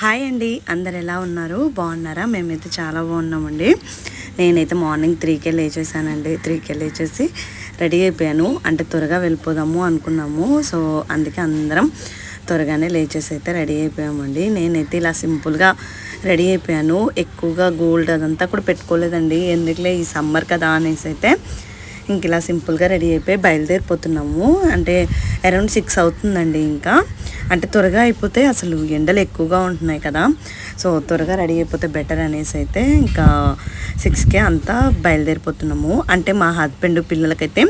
Hi అండి. అందరు ఎలా ఉన్నారు? బాగున్నారా? మేమైతే చాలా బాగున్నామండి. నేనైతే మార్నింగ్ త్రీకే లేచేసానండి త్రీకే లేచేసి రెడీ అయిపోయాను. అంటే త్వరగా వెళ్ళిపోదాము అనుకున్నాము. సో అందుకే అందరం త్వరగానే లేచేసి అయితే రెడీ అయిపోయామండి. నేనైతే ఇలా సింపుల్గా రెడీ అయిపోయాను. ఎక్కువగా గోల్డ్ అదంతా కూడా పెట్టుకోలేదండి. ఎందుకులే ఈ సమ్మర్ కదా అనేసి అయితే ఇంక ఇలా సింపుల్గా రెడీ అయిపోయి బయలుదేరిపోతున్నాము. అంటే అరౌండ్ సిక్స్ అవుతుందండి ఇంకా. అంటే త్వరగా అయిపోతే అసలు ఎండలు ఎక్కువగా ఉంటున్నాయి కదా. సో త్వరగా రెడీ అయిపోతే బెటర్ అనేసి అయితే ఇంకా సిక్స్కే అంతా బయలుదేరిపోతున్నాము. అంటే మా హస్బెండ్ పిల్లలకైతే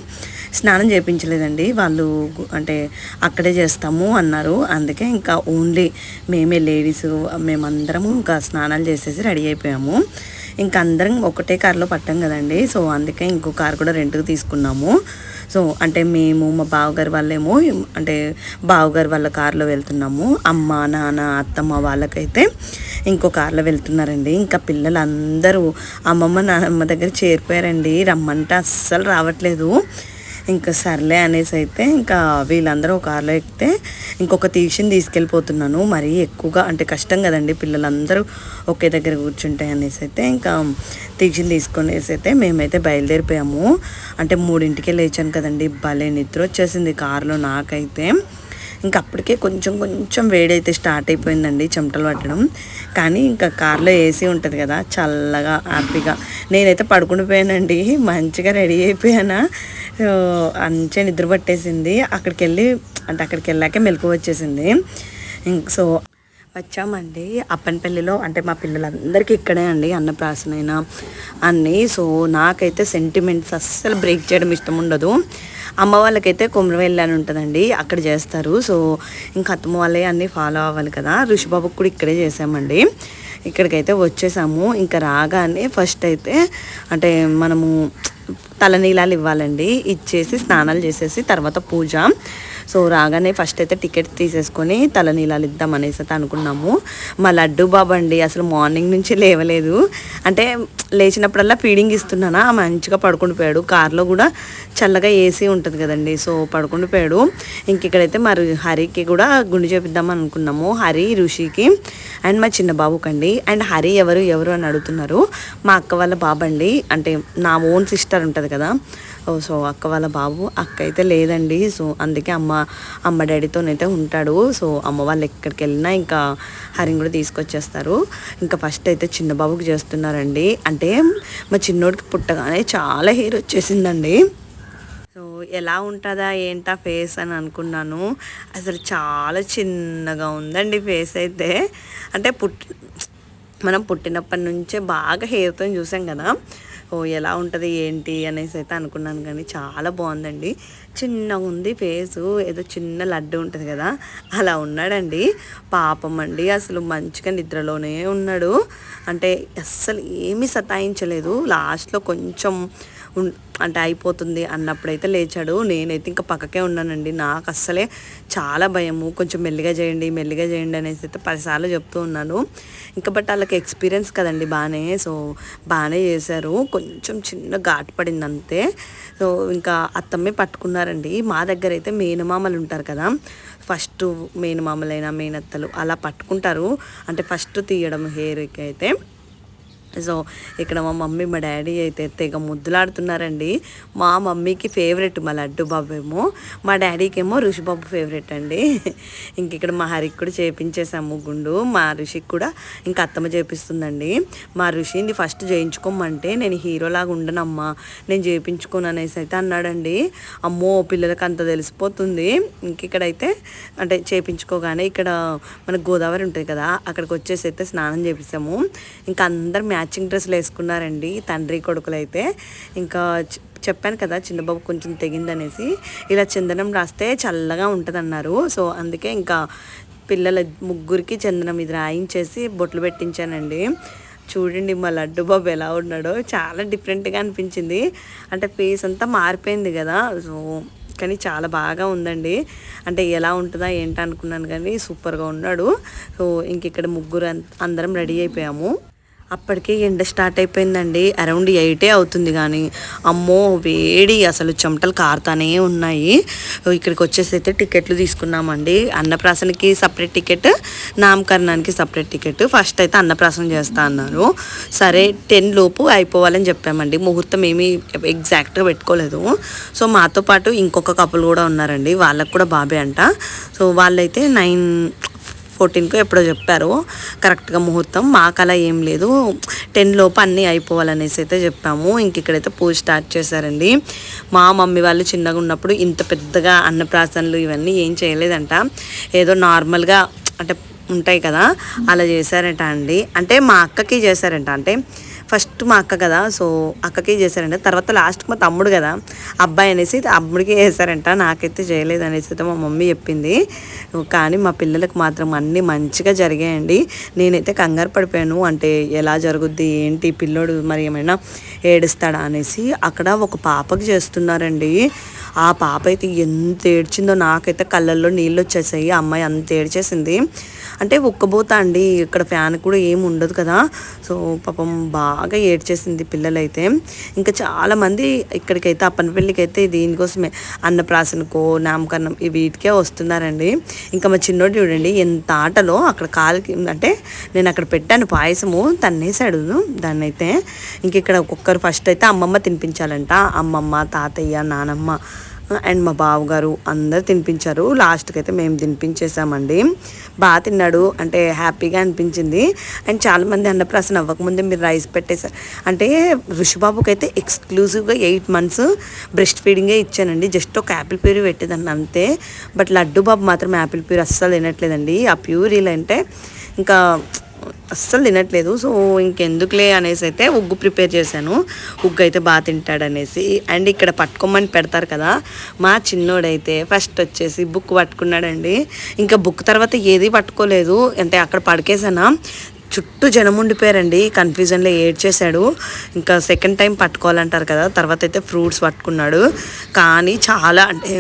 స్నానం చేయించలేదండి వాళ్ళు అంటే అక్కడే చేస్తాము అన్నారు. అందుకే ఇంకా ఓన్లీ మేమే లేడీస్ మేమందరము ఇంకా స్నానాలు చేసేసి రెడీ అయిపోయాము. ఇంకా అందరం ఒకటే కార్లో పట్టాం కదండి. సో అందుకే ఇంకో కార్ కూడా రెంట్కి తీసుకున్నాము. సో అంటే మేము మా బావగారు వాళ్ళేమో అంటే బావగారు వాళ్ళ కార్లో వెళ్తున్నాము. అమ్మ నాన్న అత్తమ్మ వాళ్ళకైతే ఇంకో కార్లో వెళ్తున్నారండి. ఇంకా పిల్లలు అందరూ అమ్మమ్మ నాన్నమ్మ దగ్గర చేరిపోయారండి. రమ్మంటే అస్సలు రావట్లేదు. ఇంకా సర్లే అనేసి అయితే ఇంకా వీళ్ళందరూ ఒక కార్లో ఎక్కితే ఇంకొక తీసిని తీసుకెళ్ళిపోతున్నాను. మరీ ఎక్కువగా అంటే కష్టం కదండి పిల్లలందరూ ఒకే దగ్గర కూర్చుంటాయి అనేసి అయితే ఇంకా తీసిని తీసుకునేసి అయితే మేమైతే బయలుదేరిపోయాము. అంటే మూడింటికే లేచాను కదండి. భలే నిద్ర వచ్చేసింది కారులో నాకైతే. ఇంకా అప్పటికే కొంచెం కొంచెం వేడైతే స్టార్ట్ అయిపోయిందండి చెమటలు పట్టడం. కానీ ఇంకా కార్లో ఏసీ ఉంటుంది కదా చల్లగా హ్యాపీగా. నేనైతే పడుకుండిపోయానండి మంచిగా రెడీ అయిపోయానా. సో మంచిగా నిద్ర పట్టేసింది. అక్కడికి వెళ్ళి అంటే అక్కడికి వెళ్ళాక మెలకు వచ్చేసింది. సో వచ్చామండి. అప్పనపల్లిలో అంటే మా పిల్లలందరికీ ఇక్కడే అండి అన్నప్రాసనైనా అన్నీ. సో నాకైతే సెంటిమెంట్స్ అస్సలు బ్రేక్ చేయడం ఇష్టం ఉండదు. అమ్మ వాళ్ళకైతే కుమ్రవెల్లి అని ఉంటుందండి అక్కడ చేస్తారు. సో ఇంకా అత్తమ్మ వాళ్ళే అన్నీ ఫాలో అవ్వాలి కదా. ఋషిబాబుకి కూడా ఇక్కడే చేసామండి ఇక్కడికైతే వచ్చేసాము. ఇంకా రాగానే ఫస్ట్ అయితే అంటే మనము తలనీలాలు ఇవ్వాలండి. ఇచ్చేసి స్నానాలు చేసేసి తర్వాత పూజ. సో రాగానే ఫస్ట్ అయితే టికెట్ తీసేసుకొని తలనీలాలు ఇద్దాం అనేసి అయితే అనుకున్నాము. మా లడ్డు బాబు అండి అసలు మార్నింగ్ నుంచి లేవలేదు. అంటే లేచినప్పుడల్లా ఫీడింగ్ ఇస్తున్నానా? మంచిగా పడుకుని పోయాడు కార్లో కూడా చల్లగా ఏసీ ఉంటుంది కదండి సో పడుకుని పోయాడు ఇంక ఇక్కడైతే మరి హరికి కూడా గుండు చేపిద్దాం అనుకున్నాము. హరి ఋషికి అండ్ మా చిన్న బాబుకండి. అండ్ హరి ఎవరు ఎవరు అని అడుగుతున్నారు. మా అక్క వాళ్ళ బాబు అండి అంటే నా ఓన్ సిస్టర్ ఉంటుంది కదా సో అక్క వాళ్ళ బాబు అక్క అయితే లేదండి. సో అందుకే అమ్మ అమ్మ డాడీతోనైతే ఉంటాడు. సో అమ్మ వాళ్ళు ఎక్కడికి వెళ్ళినా ఇంకా హరిని కూడా తీసుకొచ్చేస్తారు. ఇంకా ఫస్ట్ అయితే చిన్న బాబుకి చేస్తున్నారండి. అంటే మా చిన్నోడికి పుట్టగానే చాలా హెయిర్ వచ్చేసిందండి. సో ఎలా ఉంటుందా ఏంటా ఫేస్ అని అనుకున్నాను. అసలు చాలా చిన్నగా ఉందండి ఫేస్ అయితే. అంటే పుట్టి మనం పుట్టినప్పటి నుంచే బాగా హెయిర్తో చూసాం కదా. ఓ ఎలా ఉంటుంది ఏంటి అనేసి అయితే అనుకున్నాను కానీ చాలా బాగుందండి. చిన్నగా ఉంది ఫేసు ఏదో చిన్న లడ్డు ఉంటుంది కదా అలా ఉన్నాడండి. పాపం అండి అసలు మంచిగా నిద్రలోనే ఉన్నాడు. అంటే అస్సలు ఏమీ సతాయించలేదు. లాస్ట్లో కొంచెం అంటే అయిపోతుంది అన్నప్పుడైతే లేచాడు. నేనైతే ఇంకా పక్కకే ఉన్నానండి. నాకు అస్సలే చాలా భయము. కొంచెం మెల్లిగా చేయండి మెల్లిగా చేయండి అనేసి అయితే పదిసార్లు చెప్తూ ఉన్నాను. ఇంకా బట్ వాళ్ళకి ఎక్స్పీరియన్స్ కదండి బాగానే సో బాగానే చేశారు. కొంచెం చిన్న ఘాటు పడింది అంతే. సో ఇంకా అత్తమ్మే పట్టుకున్నారండి. మా దగ్గర అయితే మేనమామలు ఉంటారు కదా. ఫస్ట్ మేనమామలైనా మేనత్తలు అలా పట్టుకుంటారు. అంటే ఫస్ట్ తీయడం హెయిర్కి అయితే. సో ఇక్కడ మా మమ్మీ మా డాడీ అయితే తెగ ముద్దులాడుతున్నారండి. మా మమ్మీకి ఫేవరెట్ మా లడ్డు బాబు ఏమో మా డాడీకి ఏమో ఋషిబాబు ఫేవరెట్ అండి. ఇంక ఇక్కడ మా హరికి కూడా చేపించేసాము గుండు మా ఋషికి కూడా ఇంకా అత్తమ్మ చేపిస్తుందండి. మా ఋషిని ఫస్ట్ చేయించుకోమంటే నేను హీరోలాగా ఉండనమ్మా నేను చేయించుకోను అనేసి అయితే అన్నాడండి. అమ్మో పిల్లలకి అంత తెలిసిపోతుంది. ఇంక ఇక్కడైతే అంటే చేపించుకోగానే ఇక్కడ మన గోదావరి ఉంటుంది కదా అక్కడికి వచ్చేసి అయితే స్నానం చేపిస్తాము. ఇంకా అందరు మ్యాచింగ్ డ్రెస్సులు వేసుకున్నారండి తండ్రి కొడుకులు అయితే ఇంకా చెప్పాను కదా చిన్నబాబు కొంచెం తెగిందనేసి. ఇలా చందనం రాస్తే చల్లగా ఉంటుందన్నారు. సో అందుకే ఇంకా పిల్లల ముగ్గురికి చందనం ఇది రాయించేసి బొట్లు పెట్టించానండి. చూడండి మా లడ్డు బాబు ఎలా ఉన్నాడో. చాలా డిఫరెంట్గా అనిపించింది. అంటే ఫేస్ అంతా మారిపోయింది కదా. సో కానీ చాలా బాగా ఉందండి. అంటే ఎలా ఉంటుందా ఏంటి అనుకున్నాను కానీ సూపర్గా ఉన్నాడు. సో ఇంక ఇక్కడ ముగ్గురు అం- అందరం రెడీ అయిపోయాము. అప్పటికే ఎండ స్టార్ట్ అయిపోయిందండి. అరౌండ్ ఎయిటే అవుతుంది కానీ అమ్మో వేడి అసలు చెమటలు కారుతానే ఉన్నాయి. ఇక్కడికి వచ్చేసి అయితే టికెట్లు తీసుకున్నామండి. అన్నప్రాసనకి సపరేట్ టికెట్ నామకరణానికి సపరేట్ టికెట్ ఫస్ట్ అయితే అన్నప్రాసన చేస్తా అన్నారు. సరే టెన్ లోపు అయిపోవాలని చెప్పామండి. ముహూర్తం ఏమీ ఎగ్జాక్ట్గా పెట్టుకోలేదు. సో మాతో పాటు ఇంకొక కపుల్ కూడా ఉన్నారండి. వాళ్ళకు కూడా బాబే అంట. సో వాళ్ళైతే నైన్ ఫోర్టీన్కో ఎప్పుడో చెప్పారు. కరెక్ట్గా ముహూర్తం. మాకు అలా ఏం లేదు. టెన్ లోపు అన్నీ అయిపోవాలనేసి అయితే చెప్పాము. ఇంక ఇక్కడైతే పూజ స్టార్ట్ చేశారండి. మా మమ్మీ వాళ్ళు చిన్నగా ఉన్నప్పుడు ఇంత పెద్దగా అన్నప్రాసనలు ఇవన్నీ ఏం చేయలేదంట. ఏదో నార్మల్గా అంటే ఉంటాయి కదా అలా చేశారంట అండి. అంటే మా అక్కకి చేశారంట. అంటే ఫస్ట్ మా అక్క కదా సో అక్కకే చేశారంట. తర్వాత లాస్ట్ మా తమ్ముడు కదా అబ్బాయి అనేసి అమ్ముడికి చేశారంట. నాకైతే చేయలేదు అనేసి అయితే మా మమ్మీ చెప్పింది. కానీ మా పిల్లలకు మాత్రం అన్నీ మంచిగా జరిగాయండి. నేనైతే కంగారు పడిపోయాను. అంటే ఎలా జరుగుద్ది ఏంటి పిల్లోడు మరి ఏమైనా ఏడుస్తాడా అనేసి అక్కడ ఒక పాపకి చేస్తున్నారండి. ఆ పాప అయితే ఎంత ఏడ్చిందో నాకైతే కళ్ళల్లో నీళ్ళు వచ్చేసాయి. ఆ అమ్మాయి అంత ఏడ్చేసింది. అంటే ఉక్కబోతా అండి. ఇక్కడ ఫ్యాన్ కూడా ఏమి ఉండదు కదా. సో పాపం బాగా ఏడ్చేసింది పిల్లలైతే. ఇంకా చాలామంది ఇక్కడికైతే అప్పనపల్లికి అయితే దీనికోసమే అన్నప్రాసనకో నామకరణం ఈ వీటికే వస్తున్నారండి. ఇంకా మా చిన్నోడు చూడండి ఎంత ఆటలో అక్కడ కాలుకి అంటే నేను అక్కడ పెట్టాను పాయసము తన్నేసాడు దాన్ని అయితే ఇంక ఇక్కడ ఒక్కొక్కరు ఫస్ట్ అయితే అమ్మమ్మ తినిపించాలంట. అమ్మమ్మ తాతయ్య నానమ్మ అండ్ మా బావగారు అందరు తినిపించారు. లాస్ట్కి అయితే మేము తినిపించేసామండి. బాగా తిన్నాడు. అంటే హ్యాపీగా అనిపించింది. అండ్ చాలామంది అన్నప్రాసన అవ్వకముందే మీరు రైస్ పెట్టేశారు అంటే ఋషిబాబుకి అయితే ఎక్స్క్లూజివ్గా ఎయిట్ మంత్స్ బ్రెస్ట్ ఫీడింగే ఇచ్చానండి. జస్ట్ ఒక యాపిల్ ప్యూరీ పెట్టేదాన్ని అంతే. బట్ లడ్డు బాబు మాత్రం యాపిల్ ప్యూరీ అస్సలు తినట్లేదండి. ఆ ప్యూరీలు అంటే ఇంకా అస్సలు తినట్లేదు. సో ఇంకెందుకులే అనేసి అయితే ఉగ్గు ప్రిపేర్ చేశాను. ఉగ్గు అయితే బాగా తింటాడనేసి అండ్ ఇక్కడ పట్టుకోమని పెడతారు కదా మా చిన్నోడైతే ఫస్ట్ వచ్చేసి బుక్ పట్టుకున్నాడండి. ఇంకా బుక్ తర్వాత ఏది పట్టుకోలేదు. అంటే అక్కడ పడికేసానా చుట్టూ జనం ఉండిపోయారండి. కన్ఫ్యూజన్లో ఏడ్చేశాడు. ఇంకా సెకండ్ టైం పట్టుకోవాలంటారు కదా తర్వాత అయితే ఫ్రూట్స్ పట్టుకున్నాడు. కానీ చాలా అంటే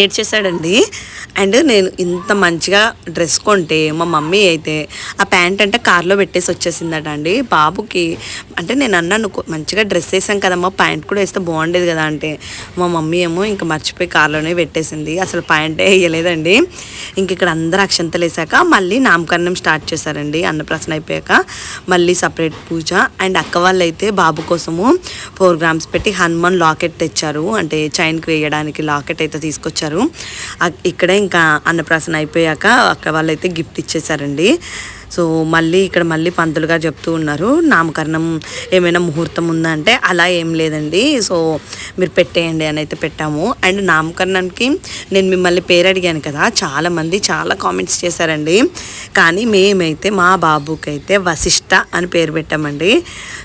ఏడ్చేసాడండి అండ్ నేను ఇంత మంచిగా డ్రెస్ కొంటే మా మమ్మీ అయితే ఆ ప్యాంట్ అంటే కార్లో పెట్టేసి వచ్చేసిందట అండి బాబుకి అంటే నేను అన్నాను మంచిగా డ్రెస్ వేసాం కదమ్మా ప్యాంట్ కూడా వేస్తే బాగుండేది కదా అంటే. మా మమ్మీ ఏమో ఇంకా మర్చిపోయి కార్లోనే పెట్టేసింది. అసలు ప్యాంటే వేయలేదండి. ఇంక ఇక్కడ అందరు అక్షంతలు వేసాక మళ్ళీ నామకరణం స్టార్ట్ చేశారండి. అన్నప్రాసన అయిపోయాక మళ్ళీ సపరేట్ పూజ. అండ్ అక్క వాళ్ళు అయితే బాబు కోసము ఫోర్ గ్రామ్స్ పెట్టి హనుమాన్ లాకెట్ తెచ్చారు. అంటే చైన్కి వేయడానికి లాకెట్ అయితే తీసుకొచ్చారు. తీసుకొచ్చారు. ఇక్కడే ఇంకా అన్నప్రాసన అయిపోయాక అక్కడ వాళ్ళు అయితే గిఫ్ట్ ఇచ్చేసారండి. సో మళ్ళీ ఇక్కడ మళ్ళీ పంతులుగా చెప్తూ ఉన్నారు నామకరణం ఏమైనా ముహూర్తం ఉందా అంటే అలా ఏం లేదండి. సో మీరు పెట్టేయండి అని అయితే పెట్టాము. అండ్ నామకరణానికి నేను మిమ్మల్ని పేరు అడిగాను కదా చాలామంది చాలా కామెంట్స్ చేశారండి. కానీ మేమైతే మా బాబుకి అయితే వశిష్ట అని పేరు పెట్టామండి.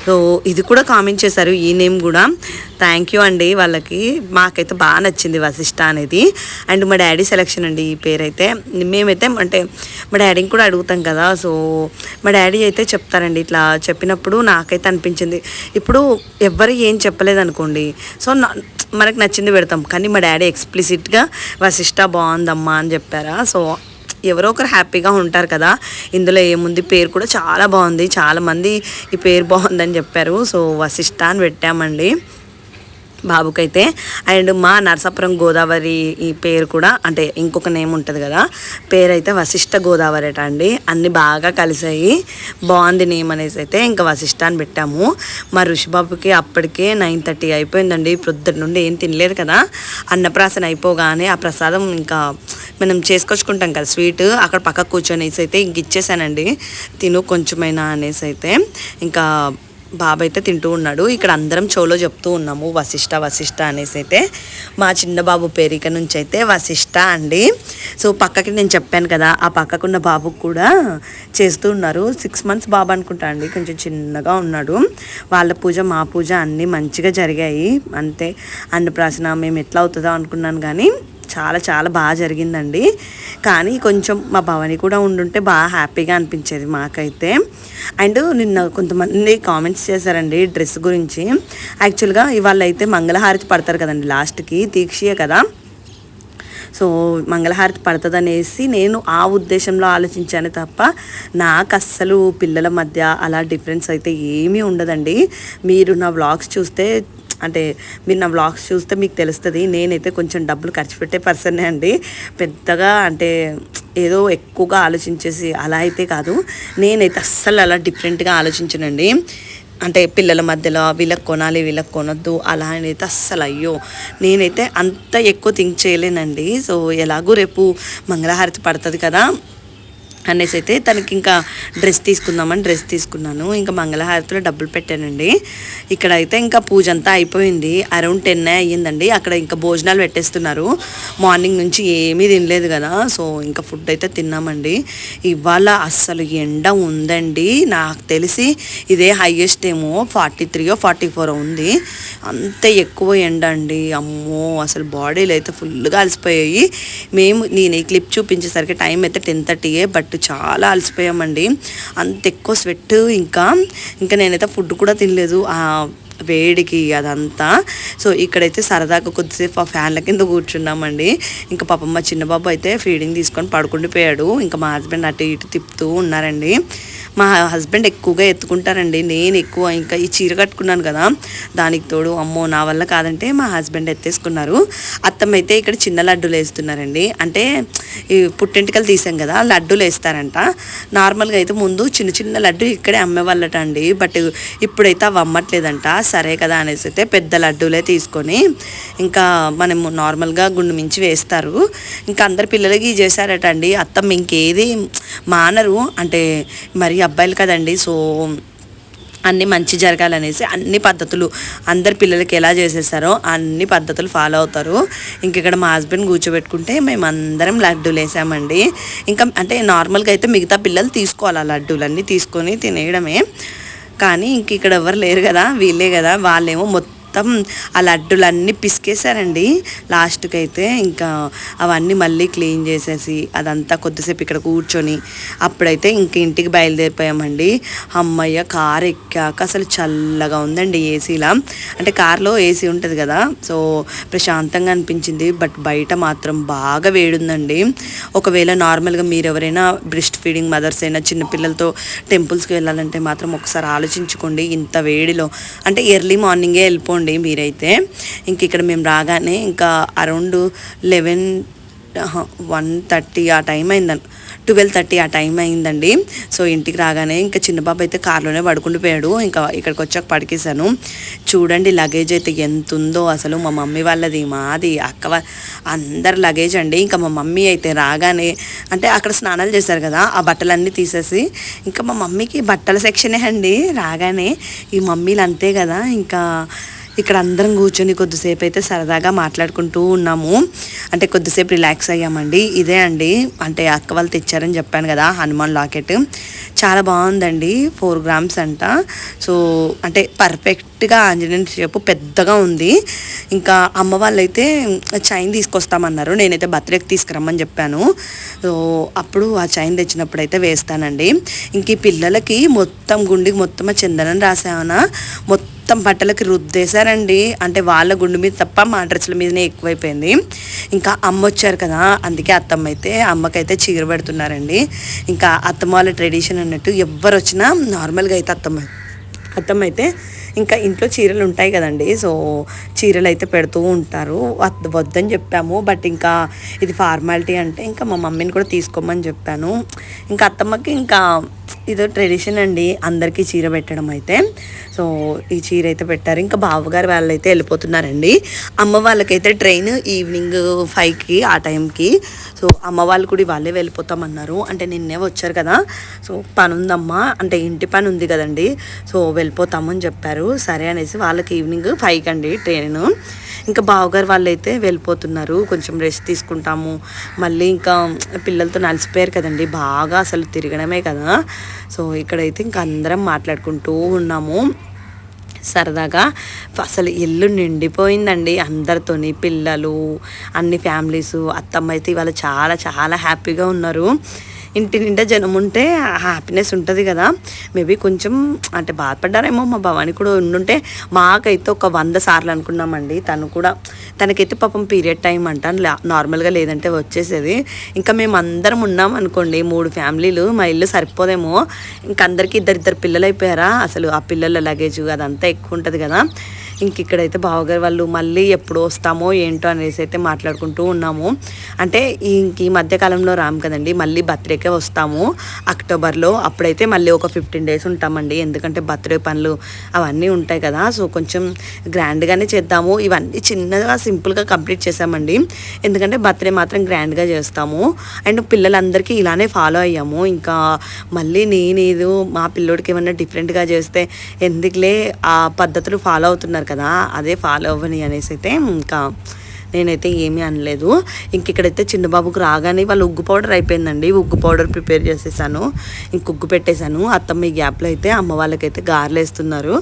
సో ఇది కూడా కామెంట్ చేశారు ఈ నేమ్ కూడా. థ్యాంక్ యూ అండి వాళ్ళకి. మాకైతే బాగా నచ్చింది వశిష్ట అనేది. అండ్ మా డాడీ సెలెక్షన్ అండి ఈ పేరు అయితే మేమైతే అంటే మా డాడీని కూడా అడుగుతాం కదా సో మా డాడీ అయితే చెప్తారండి ఇట్లా చెప్పినప్పుడు నాకైతే అనిపించింది. ఇప్పుడు ఎవ్వరు ఏం చెప్పలేదు అనుకోండి. సో మనకు నచ్చింది పెడతాం కానీ మా డాడీ ఎక్స్ప్లిసిట్గా వశిష్ట బాగుందమ్మా అని చెప్పారా? సో ఎవరో ఒకరు హ్యాపీగా ఉంటారు కదా. ఇందులో ఏముంది? పేరు కూడా చాలా బాగుంది. చాలామంది ఈ పేరు బాగుందని చెప్పారు. సో వశిష్ట అని పెట్టామండి. బాబుకైతే. అండ్ మా నరసాపురం గోదావరి ఈ పేరు కూడా అంటే ఇంకొక నేమ్ ఉంటుంది కదా పేరు అయితే వశిష్ట గోదావరి అట అండి. అన్నీ బాగా కలిసాయి. బాగుంది నేమ్ అనేసి అయితే ఇంకా వశిష్ట అని పెట్టాము. మా ఋషిబాబుకి అప్పటికే నైన్ థర్టీ అయిపోయిందండి. ప్రొద్దుటి నుండి ఏం తినలేదు కదా. అన్నప్రాసన అయిపోగానే ఆ ప్రసాదం ఇంకా మనం చేసుకొచ్చుకుంటాం కదా స్వీట్ అక్కడ పక్క కూర్చొనేసి అయితే ఇంక ఇచ్చేసానండి. తిను కొంచెమైనా అనేసి అయితే. ఇంకా బాబు అయితే తింటూ ఉన్నాడు. ఇక్కడ అందరం చోలో చెప్తూ ఉన్నాము వశిష్ట వశిష్ట అనేసి అయితే. మా చిన్న బాబు పేరిక నుంచి అయితే వశిష్ట అండి. సో పక్కకి నేను చెప్పాను కదా ఆ పక్కకున్న బాబుకు కూడా చేస్తూ ఉన్నారు. సిక్స్ మంత్స్ బాబు అనుకుంటా అండి కొంచెం చిన్నగా ఉన్నాడు. వాళ్ళ పూజ మా పూజ అన్నీ మంచిగా జరిగాయి. అంతే అన్నప్రాసన మేము ఎట్లా అవుతుందో అనుకున్నాను కానీ చాలా చాలా బాగా జరిగిందండి. కానీ కొంచెం మా భవని కూడా ఉండుంటే బాగా హ్యాపీగా అనిపించేది మాకైతే. అండ్ నిన్న కొంతమంది కామెంట్స్ చేశారండి డ్రెస్ గురించి. యాక్చువల్గా ఇవాళ అయితే మంగళహారతి పడతారు కదండి లాస్ట్కి దీక్షయే కదా. సో మంగళహారతి పడుతుంది అనేసి నేను ఆ ఉద్దేశంలో ఆలోచించాను తప్ప నాకు అస్సలు పిల్లల మధ్య అలా డిఫరెన్స్ అయితే ఏమీ ఉండదండి. మీరు నా వ్లాగ్స్ చూస్తే అంటే మీరు నా వ్లాగ్స్ చూస్తే మీకు తెలుస్తుంది. నేనైతే కొంచెం డబ్బులు ఖర్చు పెట్టే పర్సనే అండి. పెద్దగా అంటే ఏదో ఎక్కువగా ఆలోచించేసి అలా అయితే కాదు. నేనైతే అస్సలు అలా డిఫరెంట్గా ఆలోచించనండి. అంటే పిల్లల మధ్యలో వీళ్ళకి కొనాలి వీళ్ళకి కొనొద్దు అలా అయితే అస్సలు అయ్యో. నేనైతే అంత ఎక్కువ థింక్ చేయలేనండి. సో ఎలాగో రేపు మంగళహారతి పడుతుంది కదా. అనేసి అయితే తనకి ఇంకా డ్రెస్ తీసుకుందామని డ్రెస్ తీసుకున్నాను. ఇంకా మంగళహారతిలో డబ్బులు పెట్టానండి. ఇక్కడ అయితే ఇంకా పూజ అంతా అయిపోయింది. అరౌండ్ టెన్ అయ్యిందండి. అక్కడ ఇంకా భోజనాలు పెట్టేస్తున్నారు. మార్నింగ్ నుంచి ఏమీ తినలేదు కదా. సో ఇంకా ఫుడ్ అయితే తిన్నామండి. ఇవాళ అస్సలు ఎండ ఉందండి. నాకు తెలిసి ఇదే హైయెస్ట్ ఏమో ఫార్టీ త్రీయో ఫార్టీ ఫోర్ ఉంది. అంత ఎక్కువ ఎండ అండి. అమ్మో అసలు బాడీలు అయితే ఫుల్గా అలసిపోయాయి. మేము నేను ఈ క్లిప్ చూపించేసరికి టైం అయితే టెన్ థర్టీయే బట్ చాలా అలసిపోయామండి. అంత ఎక్కువ స్వెట్ ఇంకా. ఇంకా నేనైతే ఫుడ్ కూడా తినలేదు. ఆ వేడికి అదంతా. సో ఇక్కడైతే సరదాగా కొద్దిసేపు ఆ ఫ్యాన్ల కింద కూర్చున్నామండి. ఇంకా పాపమ్మ చిన్నబాబు చిన్న బాబు అయితే ఫీడింగ్ తీసుకొని పడుకుండిపోయాడు. ఇంకా మా హస్బెండ్ అటు ఇటు తిప్పుతూ ఉన్నారండి. మా హస్బెండ్ ఎక్కువగా ఎత్తుకుంటారండి. నేను ఎక్కువ ఇంకా ఈ చీర కట్టుకున్నాను కదా దానికి తోడు అమ్మో నా వల్ల కాదంటే మా హస్బెండ్ ఎత్తేసుకున్నారు. అత్తమ్మ అయితే ఇక్కడ చిన్న లడ్డూలు వేస్తున్నారండి. అంటే ఈ పుట్టింటికలు తీసాం కదా లడ్డూలు వేస్తారంట. నార్మల్గా అయితే ముందు చిన్న చిన్న లడ్డు ఇక్కడే అమ్మేవాళ్ళట అండి బట్ ఇప్పుడైతే అవి అమ్మట్లేదంట. సరే కదా అనేసి అయితే పెద్ద లడ్డూలే తీసుకొని ఇంకా మనము నార్మల్గా గుండు మించి వేస్తారు. ఇంకా అందరు పిల్లలకి చేశారట అండి అత్తమ్మ ఇంకేది మానరు. అంటే మరి అబ్బాయిలు కదండి. సో అన్నీ మంచి జరగాలనేసి అన్ని పద్ధతులు అందరి పిల్లలకి ఎలా చేసేసారో అన్ని పద్ధతులు ఫాలో అవుతారు. ఇంక ఇక్కడ మా హస్బెండ్ కూర్చోబెట్టుకుంటే మేము అందరం లడ్డూలు వేసామండి. ఇంకా అంటే నార్మల్గా అయితే మిగతా పిల్లలు తీసుకోవాలి ఆ లడ్డూలన్నీ తీసుకొని తినేయడమే. కానీ ఇంక ఇక్కడ ఎవరు లేరు కదా వీళ్ళే కదా వాళ్ళేమో మొత్తం మొత్తం ఆ లడ్డులన్నీ పిసికేశారండి. లాస్ట్కి అయితే ఇంకా అవన్నీ మళ్ళీ క్లీన్ చేసేసి అదంతా కొద్దిసేపు ఇక్కడ కూర్చొని అప్పుడైతే ఇంక ఇంటికి బయలుదేరిపోయామండి. అమ్మయ్య కార్ ఎక్కాక అసలు చల్లగా ఉందండి ఏసీలా. అంటే కార్లో ఏసీ ఉంటుంది కదా సో ప్రశాంతంగా అనిపించింది. బట్ బయట మాత్రం బాగా వేడుందండి. ఒకవేళ నార్మల్గా మీరు ఎవరైనా బ్రెస్ట్ ఫీడింగ్ మదర్స్ అయినా చిన్నపిల్లలతో టెంపుల్స్కి వెళ్ళాలంటే మాత్రం ఒకసారి ఆలోచించుకోండి ఇంత వేడిలో. అంటే ఎర్లీ మార్నింగే వెళ్ళిపోండి. మీరైతే. ఇంక ఇక్కడ మేము రాగానే ఇంకా అరౌండ్ లెవెన్ వన్ థర్టీ ఆ టైం అయిందని ట్వెల్వ్ థర్టీ ఆ టైం అయిందండి. సో ఇంటికి రాగానే ఇంకా చిన్న బాబు అయితే కార్లోనే పడుకుండిపోయాడు ఇంకా ఇక్కడికి వచ్చాక పడికేశాను. చూడండి లగేజ్ అయితే ఎంత ఉందో అసలు మా మమ్మీ వాళ్ళది మాది అక్క అందరు లగేజ్ అండి. ఇంకా మా మమ్మీ అయితే రాగానే అంటే అక్కడ స్నానాలు చేశారు కదా ఆ బట్టలన్నీ తీసేసి ఇంకా మా మమ్మీకి బట్టల సెక్షనే అండి. రాగానే ఈ మమ్మీలు అంతే కదా ఇంకా ఇక్కడ అందరం కూర్చొని కొద్దిసేపు అయితే సరదాగా మాట్లాడుకుంటూ ఉన్నాము. అంటే కొద్దిసేపు రిలాక్స్ అయ్యామండి. ఇదే అండి. అంటే అక్క వాళ్ళు తెచ్చారని చెప్పాను కదా హనుమాన్ లాకెట్. చాలా బాగుందండి. ఫోర్ గ్రామ్స్ అంట. సో అంటే పర్ఫెక్ట్గా ఆంజనేయ షేపు పెద్దగా ఉంది. ఇంకా అమ్మ వాళ్ళైతే చైన్ తీసుకొస్తామన్నారు. నేనైతే బర్త్డేకి తీసుకురమ్మని చెప్పాను. సో అప్పుడు ఆ చైన్ తెచ్చినప్పుడు అయితే వేస్తానండి. ఇంక ఈ పిల్లలకి మొత్తం గుండికి మొత్తం ఆ చందనం రాసామన్నా మొత్తం మొత్తం బట్టలకి రుద్దేశారండి. అంటే వాళ్ళ గుండు మీద తప్ప మా డ్రెస్ల మీదనే ఎక్కువైపోయింది. ఇంకా అమ్మ వచ్చారు కదా అందుకే అత్తమ్మ అయితే అమ్మకైతే చీర పెడుతున్నారండి. ఇంకా అత్తమ్మ వాళ్ళ ట్రెడిషన్ అన్నట్టు ఎవ్వరు వచ్చినా నార్మల్గా అయితే అత్తమ్మ అత్తమ్మ అయితే ఇంకా ఇంట్లో చీరలు ఉంటాయి కదండి. సో చీరలు అయితే పెడుతూ ఉంటారు. వద్దని చెప్పాము. బట్ ఇంకా ఇది ఫార్మాలిటీ అంటే ఇంకా మా మమ్మీని కూడా తీసుకోమని చెప్పాను. ఇంకా అత్తమ్మకి ఇంకా ఇదో ట్రెడిషన్ అండి. అందరికీ చీర పెట్టడం అయితే. సో ఈ చీర అయితే పెట్టారు. ఇంకా బావగారు వాళ్ళైతే వెళ్ళిపోతున్నారండి. అమ్మ వాళ్ళకైతే ట్రైన్ ఈవినింగ్ ఫైవ్కి ఆ టైంకి. సో అమ్మ వాళ్ళు కూడా వాళ్ళే వెళ్ళిపోతామన్నారు. అంటే నిన్నే వచ్చారు కదా. సో పని ఉందమ్మా అంటే ఇంటి పని ఉంది కదండి. సో వెళ్ళిపోతామని చెప్పారు. సరే అనేసి వాళ్ళకి ఈవినింగ్ ఫైవ్కి అండి ట్రైన్. ఇంకా బావగారు వాళ్ళు అయితే వెళ్ళిపోతున్నారు. కొంచెం రెస్ట్ తీసుకుంటాము. మళ్ళీ ఇంకా పిల్లలతో నలిసిపోయారు కదండి. బాగా అసలు తిరగడమే కదా. సో ఇక్కడైతే ఇంకా అందరం మాట్లాడుకుంటూ ఉన్నాము. సరదాగా అసలు ఇల్లు నిండిపోయిందండి అందరితోని పిల్లలు అన్ని ఫ్యామిలీస్ అత్తమ్మ అయితే ఇవాళ చాలా చాలా హ్యాపీగా ఉన్నారు. ఇంటి నిండా జనం ఉంటే హ్యాపీనెస్ ఉంటుంది కదా. మేబీ కొంచెం అంటే బాధపడ్డారేమో మా భవాని కూడా ఉండుంటే మాకైతే ఒక వంద సార్లు అనుకున్నామండి. తను కూడా తనకైతే పాపం పీరియడ్ టైం అంట నార్మల్గా లేదంటే వచ్చేసేది. ఇంకా మేము అందరం ఉన్నాం అనుకోండి మూడు ఫ్యామిలీలు మా ఇల్లు సరిపోదేమో. ఇంక అందరికీ ఇద్దరిద్దరు పిల్లలు అయిపోయారా అసలు ఆ పిల్లల లగేజ్ అదంతా ఎక్కువ ఉంటుంది కదా. ఇంక ఇక్కడైతే బావగారు వాళ్ళు మళ్ళీ ఎప్పుడు వస్తామో ఏంటో అనేసి అయితే మాట్లాడుకుంటూ ఉన్నాము. అంటే ఈ ఇంక ఈ మధ్యకాలంలో రాము కదండి మళ్ళీ బర్త్డేకే వస్తాము. అక్టోబర్లో అప్పుడైతే మళ్ళీ ఒక ఫిఫ్టీన్ డేస్ ఉంటామండి. ఎందుకంటే బర్త్డే పనులు అవన్నీ ఉంటాయి కదా. సో కొంచెం గ్రాండ్గానే చేద్దాము. ఇవన్నీ చిన్నగా సింపుల్గా కంప్లీట్ చేసామండి. ఎందుకంటే బర్త్డే మాత్రం గ్రాండ్గా చేస్తాము. అండ్ పిల్లలందరికీ ఇలానే ఫాలో అయ్యాము. ఇంకా మళ్ళీ నేను మా పిల్లోడికి ఏమన్నా డిఫరెంట్గా చేస్తే ఎందుకులే ఆ పద్ధతులు ఫాలో అవుతున్నారు కదా అదే ఫాలో అవ్వని అనేసి అయితే ఇంకా నేనైతే ఏమీ అనలేదు. ఇంక ఇక్కడైతే చిన్నబాబుకు రాగానే వాళ్ళు ఉగ్గు పౌడర్ అయిపోయిందండి. ఉగ్గు పౌడర్ ప్రిపేర్ చేసేసాను. ఇంక ఉగ్గు పెట్టేశాను. అత్తమ్మ ఈ గ్యాప్లో అయితే అమ్మ వాళ్ళకైతే గారెలు వేస్తున్నారు.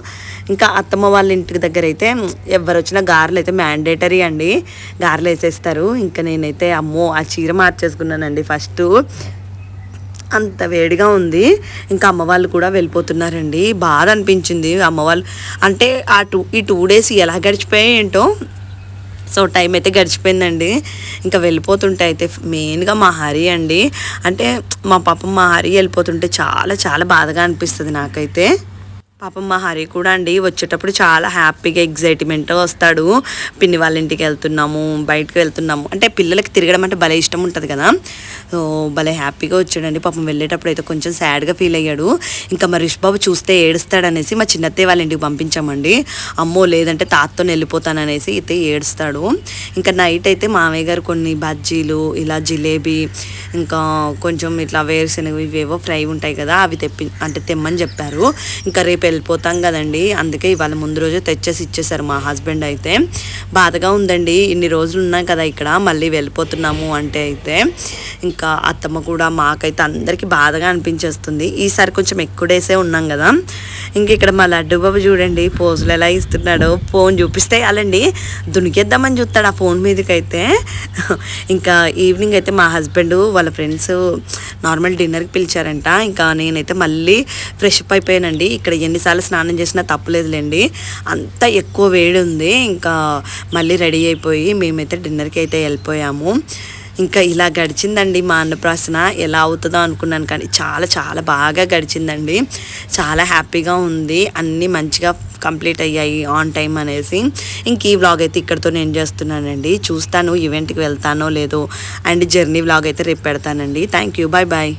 ఇంకా అత్తమ్మ వాళ్ళ ఇంటికి దగ్గర అయితే ఎవరు వచ్చినా గారెలు అయితే మ్యాండేటరీ అండి. గారెలు వేసేస్తారు. ఇంకా నేనైతే అమ్మో ఆ చీర మార్చేసుకున్నానండి ఫస్ట్ అంత వేడిగా ఉంది. ఇంకా అమ్మ వాళ్ళు కూడా వెళ్ళిపోతున్నారండి. బాధ అనిపించింది. అమ్మ వాళ్ళు అంటే ఆ టూ ఈ టూ డేస్ ఎలా గడిచిపోయాయి ఏంటో. సో టైం అయితే గడిచిపోయిందండి. ఇంకా వెళ్ళిపోతుంటే అయితే మెయిన్గా మా హరి అండి. అంటే మా పాపం మా హరి వెళ్ళిపోతుంటే చాలా చాలా బాధగా అనిపిస్తుంది నాకైతే. పాపం మా హరి కూడా అండి వచ్చేటప్పుడు చాలా హ్యాపీగా ఎగ్జైట్మెంట్గా వస్తాడు. పిన్ని వాళ్ళ ఇంటికి వెళ్తున్నాము బయటకు వెళ్తున్నాము. అంటే పిల్లలకి తిరగడం అంటే భలే ఇష్టం ఉంటుంది కదా. సో భలే హ్యాపీగా వచ్చాడండి. పాపం వెళ్ళేటప్పుడు అయితే కొంచెం సాడ్గా ఫీల్ అయ్యాడు. ఇంకా మరి బాబు చూస్తే ఏడుస్తాడనేసి మా చిన్నత్తయ్య వాళ్ళ ఇంటికి పంపించామండి. అమ్మో లేదంటే తాతతో వెళ్ళిపోతాననేసి అయితే ఏడుస్తాడు. ఇంకా నైట్ అయితే మామయ్య గారు కొన్ని బజ్జీలు ఇలా జిలేబీ ఇంకా కొంచెం ఇట్లా వేరుశనగ ఇవేవో ఫ్రై ఉంటాయి కదా అవి తెప్పి అంటే తెమ్మని చెప్పారు. ఇంకా రేపు వెళ్ళిపోతాం కదండి. అందుకే ఇవాళ ముందు రోజు తెచ్చేసి ఇచ్చేసారు మా హస్బెండ్ అయితే. బాధగా ఉందండి. ఇన్ని రోజులు ఉన్నాయి కదా ఇక్కడ మళ్ళీ వెళ్ళిపోతున్నాము అంటే అయితే. ఇంకా అత్తమ్మ కూడా మాకైతే అందరికీ బాధగా అనిపించేస్తుంది. ఈసారి కొంచెం ఎక్కువ డేసే ఉన్నాం కదా. ఇంక ఇక్కడ మా లడ్డు బాబు చూడండి పోజులు ఎలా ఇస్తున్నాడో ఫోన్ చూపిస్తే అలాండి దునికేద్దామని చూస్తాడు ఆ ఫోన్ మీదకైతే. ఇంకా ఈవినింగ్ అయితే మా హస్బెండ్ వాళ్ళ ఫ్రెండ్స్ నార్మల్ డిన్నర్కి పిలిచారంట. ఇంకా నేనైతే మళ్ళీ ఫ్రెష్ అప్ అయిపోయానండి. ఇక్కడ ఎన్నిసార్లు స్నానం చేసినా తప్పలేదులేండి. అంత ఎక్కువ వేడి ఉంది ఇంకా మళ్ళీ రెడీ అయిపోయి మేమైతే డిన్నర్కి అయితే వెళ్ళిపోయాము. ఇంకా ఇలా గడిచిందండి మా అన్నప్రాసన. ఎలా అవుతుందో అనుకున్నాను కానీ చాలా చాలా బాగా గడిచిందండి. చాలా హ్యాపీగా ఉంది. అన్నీ మంచిగా కంప్లీట్ అయ్యాయి ఆన్ టైం అనేసి. ఇంక ఈ వ్లాగ్ అయితే ఇక్కడితో నేను చేస్తున్నానండి. చూస్తాను ఈవెంట్కి వెళ్తానో లేదో. అండ్ జర్నీ వ్లాగ్ అయితే రేపు పెడతానండి. Thank you bye bye